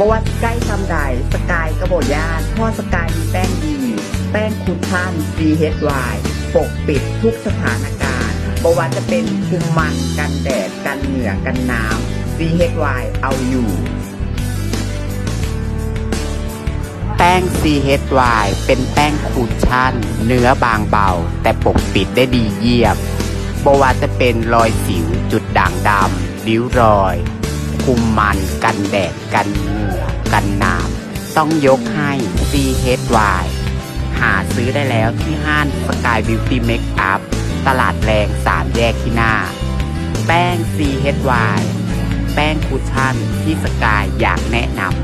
บว่าใกล้ทำใดสกายกระโบดยานพ่อสกายมีแป้งดี แป้งคุชชั่น CHY ปกปิดทุกสถานการณ์บว่าจะเป็นคุมมันกันแดดกันเหงื่อกันน้ำ CHY เอาอยู่ แป้ง CHY เป็นแป้งคูชั่น เนื้อบางเบา แต่ปกปิดได้ดีเยี่ยมบว่าจะเป็นรอยสิวจุดด่างดำริ้วรอย คุมมันกันแดดกันเหงื่อ กันน้ำต้องยกให้ CHY หาซื้อได้แล้วที่ห้างสกายบิวตี้เมคอัพตลาดแรงสามแยกที่หน้า แป้ง CHY แป้งคุชชั่นที่สกายอยากแนะนำ